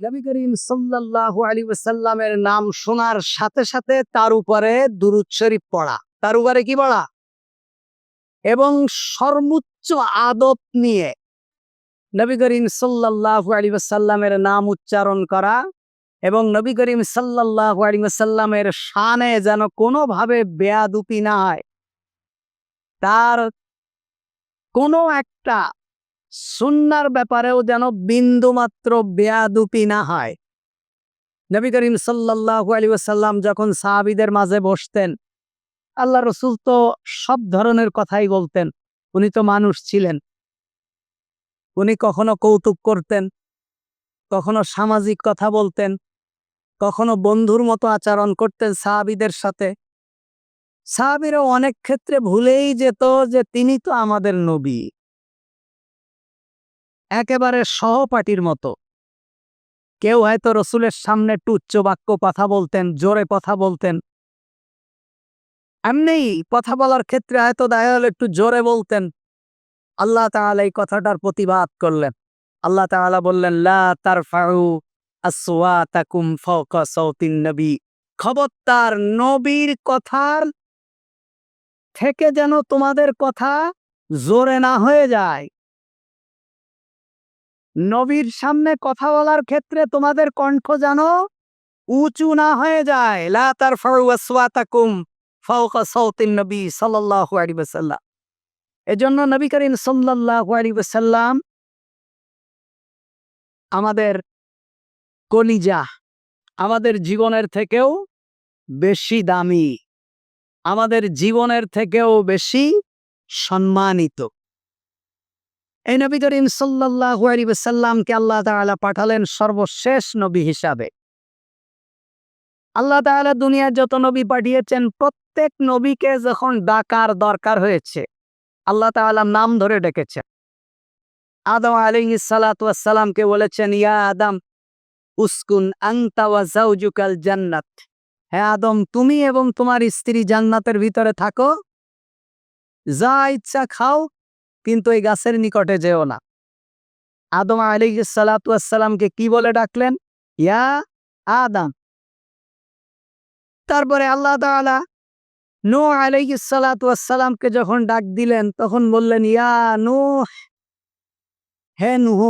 নবী করিম ওয়াসাল্লামের নাম শোনার সাথে সাথে তার উপরে দুরূদ শরীফ পড়া। তার উপরে কি পড়া? এবং সর্বোচ্চ আদব নিয়ে নবী করিম ওয়াসাল্লামের নাম উচ্চারণ করা এবং নবী করিম সাল্লাল্লাহু আলাইহি ওয়াসাল্লামের শানে যেন কোনোভাবে বেয়াদুপি না হয়। তার কোনো একটা সুন্নার ব্যাপারেও যেন বিন্দুমাত্র বেয়াদুপি না হয়। নবী করিম সাল্লাল্লাহু আলাইহি ওয়াসাল্লাম যখন সাহাবিদের মাঝে বসতেন, আল্লাহ রসুল তো সব ধরনের কথাই বলতেন, উনি তো মানুষ ছিলেন। উনি কখনো কৌতুক করতেন, কখনো সামাজিক কথা বলতেন, কখনো বন্ধুর মতো আচরণ করতেন সাহাবিদের সাথে। সাহাবীরা অনেক ক্ষেত্রে ভুলেই যেত যে তিনি তো আমাদের নবী। একেবারে সহপাঠীর মতো। কেউ হয়তো রসুলের সামনে একটু উচ্চ বাক্য কথা বলতেন, জোরে কথা বলতেন। এমনি কথা বলার ক্ষেত্রে হয়তো দেখা হলো একটু জোরে বলতেন। আল্লাহ তাআলা এই কথাটার প্রতিবাদ করলেন। আল্লাহ তাআলা বললেন, লা সাওতিন নবী। খবরদার নবীর কথার থেকে যেন তোমাদের কথা জোরে না হয়ে যায়। নবীর সামনে কথা বলার ক্ষেত্রে তোমাদের কণ্ঠ যেন উঁচু না হয়ে যায়। লা তারফাউ আসওয়াতাকুম ফাওকা সাওতিন নবী আলাইহি এজন্য নবী করিম আলাইহি আমাদের কলিজা, আমাদের জীবনের থেকেও বেশি দামি, আমাদের জীবনের থেকেও বেশি সম্মানিত। এই নবী করিম সাল্লাল্লাহু আলাইহি আল্লাহ তাআলা পাঠালেন সর্বশেষ নবী হিসাবে। আল্লাহ তাআলা দুনিয়ার যত নবী পাঠিয়েছেন, প্রত্যেক নবীকে যখন ডাকার দরকার হয়েছে, আল্লাহ তাআলা নাম ধরে ডেকেছেন। আদম আলাইহিস সালাতু ওয়াসসালামকে বলেছেন, ইয়া আদম, উস্কুন আনতা ওয়া জাওজুকাল জান্নাত। হ্যাঁ আদম, তুমি এবং তোমার স্ত্রী জান্নাতের ভিতরে থাকো, যা ইচ্ছা খাও কিন্তু এই গাছের নিকটে যেও না। আদম আলাইহিস সালাতু ওয়াসসালামকে কি বলে ডাকলেন? ইয়া আদম। তারপরে আল্লাহ তাআলা নূহ আলাইহিস সালাতু যখন ডাক দিলেন, তখন বললেন, ইয়া নূহ। হে নূহ,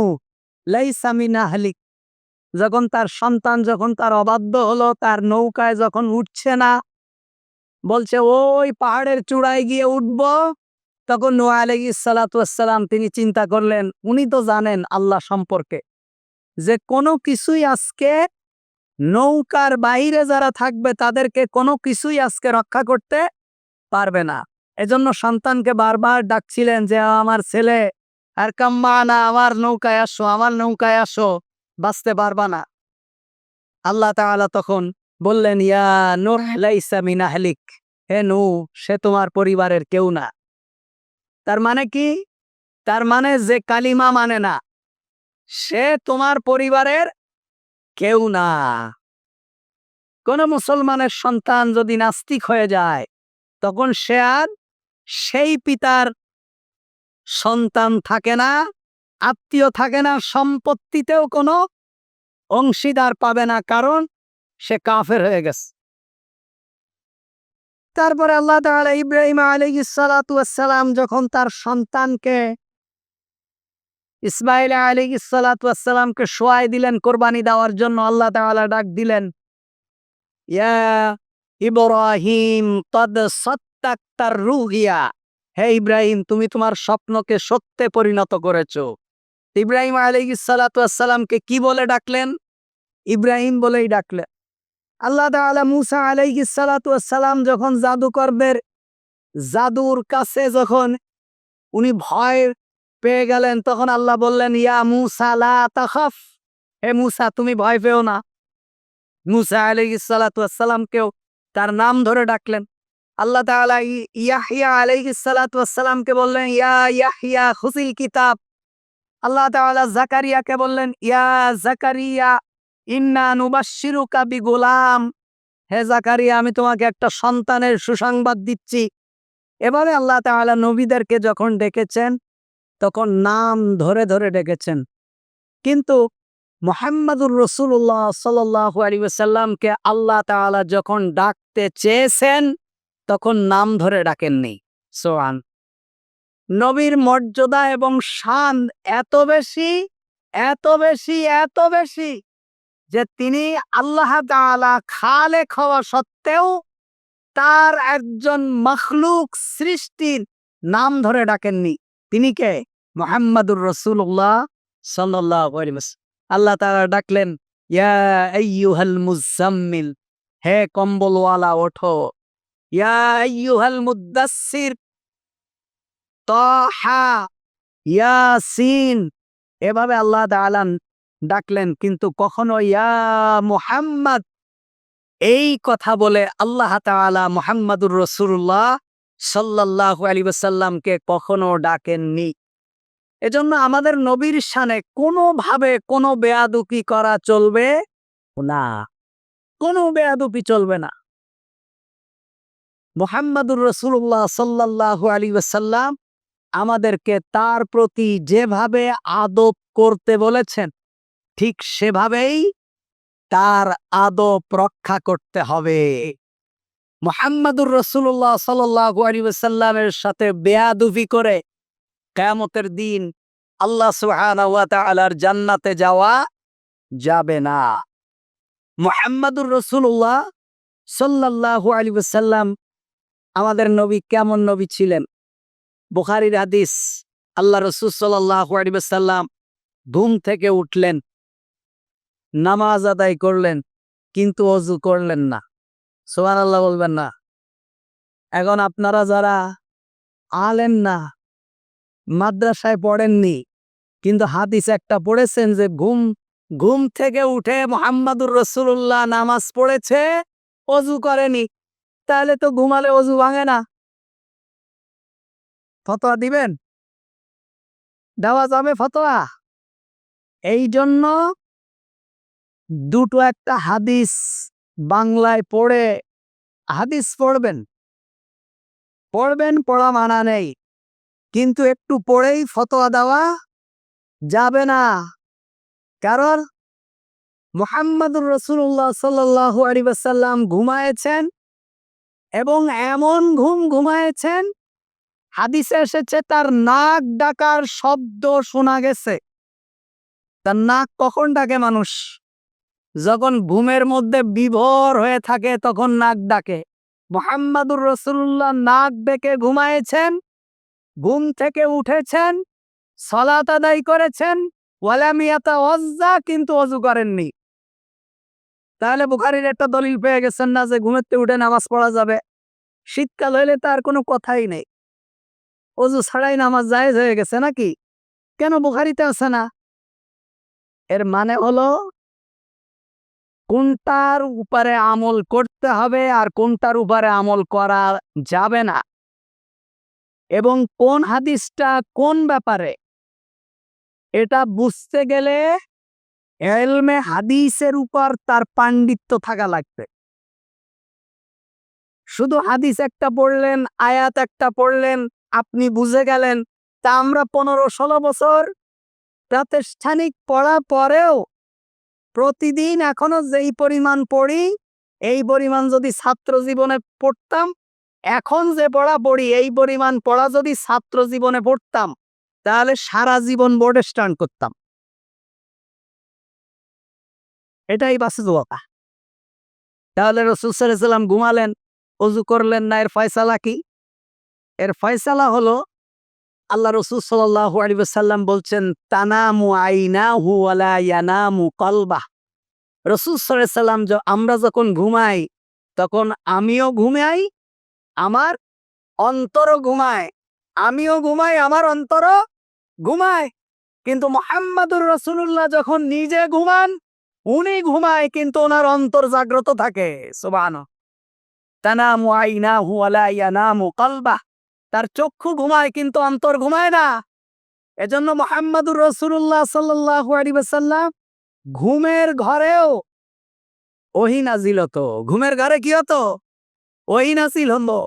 লাইসা মিন আহলিক। যখন তার সন্তান, যখন তার অবাধ্য হলো, তার নৌকায় যখন উঠছে না, বলছে, ওই পাহাড়ের চূড়ায় গিয়ে উঠব। তখন নূহ আলাইহিস সালাতু ওয়াসসালাম তিনি চিন্তা করলেন, উনি তো জানেন আল্লাহ সম্পর্কে যে কোনো কিছুই আজকে নৌকার বাইরে যারা থাকবে তাদেরকে কোনো কিছুই আজকে রক্ষা করতে পারবে না। এজন্য সন্তানকে বারবার ডাকছিলেন যে, আমার ছেলে, আর কাম্মা না, আমার নৌকায় আসো, আমার নৌকায় আসো, বাঁচতে পারবা না। আল্লাহ তাআলা তখন বললেন, ইয়া নূহ, লাইসা মিন হে নূহ, সে তোমার পরিবারের কেউ না। তার মানে কি? তার মানে যে কালিমা মানে না, সে তোমার পরিবারের কেউ না। কোন মুসলমানের সন্তান যদি নাস্তিক হয়ে যায়, তখন সে আর সেই পিতার সন্তান থাকে না, আত্মীয় থাকে না, সম্পত্তিতেও কোনো অংশীদার পাবে না, কারণ সে কাফের হয়ে গেছে। তারপরে আল্লাহ তাআলা ইব্রাহিম আলাইহিস সালাতু ওয়াসসালাম যখন তার সন্তানকে ইসমাইল আলাইহিস সালাতু ওয়াসসালামকে শোয়াই দিলেন, কোরবানি দেওয়ার জন্য, আল্লাহ তাআলা ডাক দিলেন, ইয়া ইব্রাহিম, কদ সাত্তাক্তার রুহিয়া হে ইব্রাহিম, তুমি তোমার স্বপ্নকে সত্যে পরিণত করেছ। ইব্রাহিম আলাইহিস সালাতু ওয়াসসালামকে কি বলে ডাকলেন? ইব্রাহিম বলেই ডাকলেন। আল্লাহ তাআলা মুসা আলাইহিস সালাতু ওয়াসসালাম যখন জাদুকরদের জাদুর কাছে যখন উনি ভয় পেয়ে গেলেন, তখন আল্লাহ বললেন, ইয়া মুসা হে মুসা, তুমি ভয় পেও না। মুসা আলাইহিস সালাতু ওয়াসসালামকেও তার নাম ধরে ডাকলেন। আল্লাহ তাআলা ই- ইয়াহইয়া আলাইহিস সালাতু ওয়াসসালামকে বললেন, ইয়া ইয়াহইয়া খুসিল কিতাব। আল্লাহ তাআলা জাকারিয়াকে বললেন, ইয়া জাকারিয়া ইন্না নুবাশশিরুকা বিগুলাম। হে জাকারিয়া, আমি তোমাকে একটা সন্তানের সুসংবাদ দিচ্ছি। এভাবে আল্লাহ তাআলা নবীদেরকে যখন ডেকেছেন, তখন নাম ধরে ধরে ডেকেছেন। কিন্তু মোহাম্মদুর রসুল্লাহ সাল্লাহু আলী সাল্লামকে আল্লাহ তাআলা যখন ডাকতে চেয়েছেন, তখন নাম ধরে ডাকেননি। সোয়ান। নবীর মর্যাদা এবং শান এত বেশি এত বেশি এত বেশি। যে তিনি আল্লাহ তাআলা খালেক হওয়া সত্ত্বেও তার একজন মখলুক সৃষ্টির নাম ধরে ডাকেননি। তিনি কে? মোহাম্মদুর রসুল্লাহ সাল্লাহ আল্লাহ তাআলা ডাকলেন, ইয়া আইয়ুহাল মুজাম্মিল হে কম্বলওয়ালা, ওঠো। ইয়া আইয়ুহাল মুদাসসির, তাহা, ইয়াসিন। এভাবে আল্লাহ তাআলা ডাকলেন, কিন্তু কখনো, ইয়া মুহাম্মদ! এই কথা বলে আল্লাহ তাআলা মুহাম্মাদুর রসুল্লাহ সাল্লাল্লাহু আলাইহি ওয়াসাল্লামকে কখনো ডাকেননি। এজন্য আমাদের নবীর শানে কোনোভাবে কোনো বেয়াদুকি করা চলবে না। কোনো বেয়াদুকি চলবে না। মোহাম্মদুর রসুল্লাহ সাল্লাল্লাহু আলী আমাদেরকে তার প্রতি যেভাবে আদব করতে বলেছেন ঠিক সেভাবেই তার আদব রক্ষা করতে হবে। মোহাম্মদুর রসুল্লাহ সাল্লাহু আলী ওয়াসাল্লামের সাথে বেয়াদুফি করে কেয়ামতের দিন আল্লাহ ওয়া জান্নাতে যাওয়া যাবে না। মোহাম্মদুর রাসূলুল্লাহ সাল্লাল্লাহু আলাইহি ওয়াসাল্লাম আমাদের নবী কেমন নবী ছিলেন? বুখারীর হাদিস, আল্লাহ রাসূল আলাইহি ওয়াসাল্লাম ঘুম থেকে উঠলেন। নামাজ আদায় করলেন, কিন্তু অজু করলেন না। সুবহানাল্লাহ বলবেন না। এখন আপনারা যারা আলেন না, মাদ্রাসায় পড়েননি, কিন্তু হাদিস একটা পড়েছেন যে ঘুম ঘুম থেকে উঠে মোহাম্মদুর রসুল্লাহ নামাজ পড়েছে, অজু করেনি, তাহলে তো ঘুমালে অজু ভাঙে না। ফতোয়া দিবেন? দেওয়া যাবে ফতোয়া? এই জন্য দুটো একটা হাদিস বাংলায় পড়ে, হাদিস পড়বেন। পড়বেন, পড়া মানা নেই। কিন্তু একটু পড়েই ফতোয়া দেওয়া যাবে না। কারণ মোহাম্মদুর রসুল্লাহ সাল্লাহু আলিবাসাল্লাম ঘুমায়েছেন এবং এমন ঘুম ঘুমায়েছেন, হাদিসে এসেছে, তার নাক ডাকার শব্দ শোনা গেছে। তার নাক কখন ডাকে মানুষ? যখন ঘুমের মধ্যে বিভোর হয়ে থাকে, তখন নাক ডাকে। মোহাম্মদুর রসুল্লাহ নাক ডেকে ঘুমায়েছেন, ঘুম থেকে উঠেছেন, সলাত আদায় করেছেন ওয়ালামিয়াতা অজ্জা কিন্তু অজু করেননি। তাহলে বুখারির একটা দলিল পেয়ে গেছেন না যে ঘুমেতে উঠে নামাজ পড়া যাবে। শীতকাল হইলে তার কোনো কথাই নেই। অজু ছাড়াই নামাজ জায়েজ হয়ে গেছে নাকি? কেন বুখারিতে আছে না? এর মানে হলো কোনটার উপরে আমল করতে হবে আর কোনটার উপরে আমল করা যাবে না? এবং কোন হাদিসটা কোন ব্যাপারে? এটা বুঝতে গেলে এলমে হাদিসের উপর তার পাণ্ডিত্য থাকা লাগবে। শুধু হাদিস একটা পড়লেন, আয়াত একটা পড়লেন, আপনি বুঝে গেলেন। তা আমরা পনেরো ষোলো বছর প্রাতিষ্ঠানিক পড়া পরেও প্রতিদিন এখনও যেই পরিমাণ পড়ি, এই পরিমাণ যদি ছাত্র জীবনে পড়তাম, এখন যে পড়া পড়ি, এই পরিমাণ পড়া যদি ছাত্র জীবনে পড়তাম, তাহলে সারা জীবন বোর্ডে স্টান্ড করতাম। এটাই বাসে বাস্তবতা। তাহলে রসুল সাল্লাম ঘুমালেন, অজু করলেন না, এর ফয়সালা কি? এর ফয়সালা হলো আল্লাহ রসুল আলিবাসাল্লাম বলছেন, তানামু আইনা হু আলা ইয়ানামু কলবা রসুল সাল্লাম আমরা যখন ঘুমাই, তখন আমিও ঘুমাই, আমার অন্তর ঘুমায়। আমিও ঘুমাই, আমার অন্তর ঘুমায়। কিন্তু মোহাম্মদুর রসুল্লাহ যখন নিজে ঘুমান, উনি ঘুমায়, কিন্তু ওনার অন্তর জাগ্রত থাকে। সুবান তানামু আইনা হু আলা ইয়ানামু কলবা তার চক্ষু ঘুমায়, কিন্তু অন্তর ঘুমায় না। এজন্য মোহাম্মদুর রসুল্লাহ সাল্লাহু আলিবাসাল্লাম ঘুমের ঘরেও ওহি নাজিল হতো। ঘুমের ঘরে কি হতো? ওহি নাজিল হলো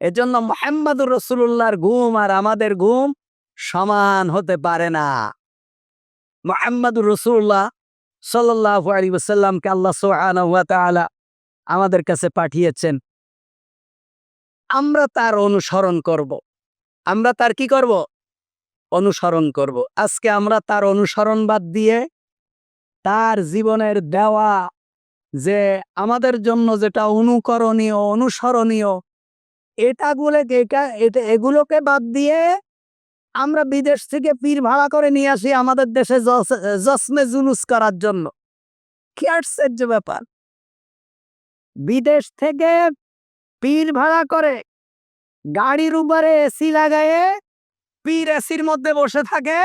এজন্য মোহাম্মদুর রসুল্লাহর ঘুম আর আমাদের ঘুম সমান হতে পারে না। মোহাম্মদুর রসুল্লাহ সাল্লাহ আলী ওসাল্লামকে আল্লাহ ওয়া আমাদের কাছে পাঠিয়েছেন। আমরা তার অনুসরণ করব। আমরা তার কি করব? অনুসরণ করব। আজকে আমরা তার অনুসরণ বাদ দিয়ে তার জীবনের দেওয়া যে আমাদের জন্য যেটা অনুকরণীয়, অনুসরণীয় এটাগুলোকে এটা এটা এগুলোকে বাদ দিয়ে আমরা বিদেশ থেকে পীর ভাড়া করে নিয়ে আসি আমাদের দেশে জস- জসমে জুলুস করার জন্য। কি আশ্চর্য ব্যাপার। বিদেশ থেকে পীর ভাড়া করে গাড়ির উপরে এসি লাগায়ে পীর এসির মধ্যে বসে থাকে।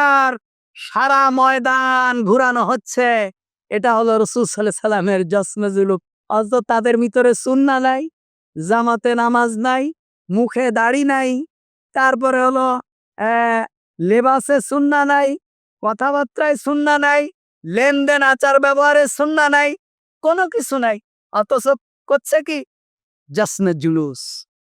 আর সারা ময়দান ঘুরানো হচ্ছে। এটা হলো রসুল সাল্লামের জসমে অথচ তাদের ভিতরে সুন্না নাই, জামাতে নামাজ নাই, মুখে দাড়ি নাই। তারপরে হলো লেবাসে সুন্না নাই, কথাবার্তায় সুন্না নাই, লেনদেন আচার ব্যবহারে সুন্না নাই, কোনো কিছু নাই। অথচ করছে কি? জশ্নে জুলুস